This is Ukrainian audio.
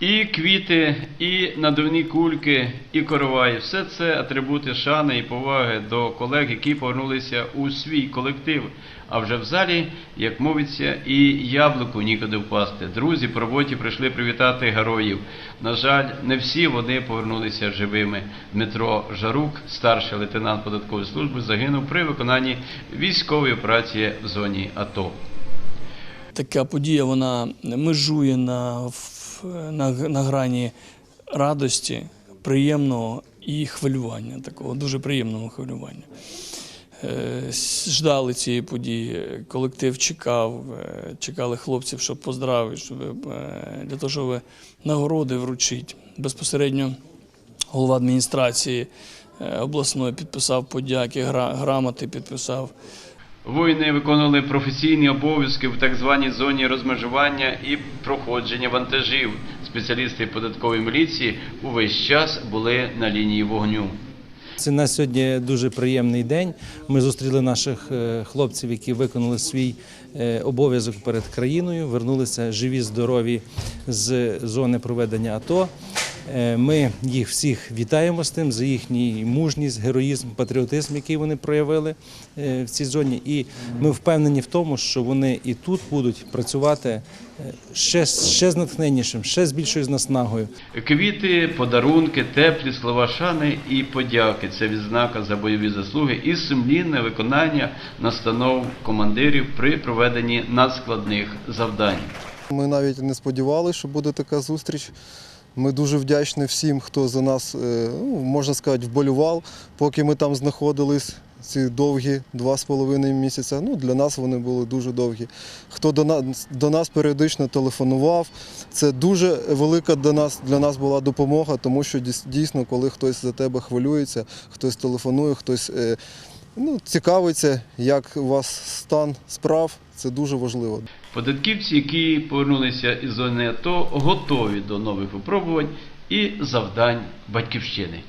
І квіти, і надувні кульки, і короваї все це атрибути шани і поваги до колег, які повернулися у свій колектив. А вже в залі, як мовиться, і яблуку нікуди впасти. Друзі по роботі прийшли привітати героїв. На жаль, не всі вони повернулися живими. Дмитро Жарук, старший лейтенант податкової служби, загинув при виконанні військової операції в зоні АТО. Така подія вона межує на, на, на грані радості, приємного і хвилювання, такого дуже приємного хвилювання. Е, Ждали цієї події, колектив чекав, е, чекали хлопців, щоб поздравити, щоб, е, для того, щоб нагороди вручити. Безпосередньо голова адміністрації обласної підписав подяки, грамоти підписав. Воїни виконували професійні обов'язки в так званій зоні розмежування і проходження вантажів. Спеціалісти податкової міліції увесь час були на лінії вогню. Це на сьогодні дуже приємний день. Ми зустріли наших е, хлопців, які виконали свій е, обов'язок перед країною, вернулися живі, здорові з зони проведення АТО. Е, Ми їх всіх вітаємо з тим за їхній мужність, героїзм, патріотизм, який вони проявили е, в цій зоні. І ми впевнені в тому, що вони і тут будуть працювати е, ще, ще з натхненнішим, ще з більшою наснагою. Квіти, подарунки, теплі слова шани і подяки це відзнака за бойові заслуги і сумлінне виконання настанов командирів при проведенні надскладних завдань. Ми навіть не сподівалися, що буде така зустріч. Ми дуже вдячні всім, хто за нас, е, ну, можна сказати, вболював, поки ми там знаходились. Ці довгі два з половиною місяця. Ну, для нас вони були дуже довгі. Хто до нас, до нас періодично телефонував, це дуже велика для нас, для нас була допомога, тому що дійсно, коли хтось за тебе хвилюється, хтось телефонує, хтось е, ну, цікавиться, як у вас стан справ, це дуже важливо. Податківці, які повернулися із зони АТО, готові до нових випробувань і завдань батьківщини.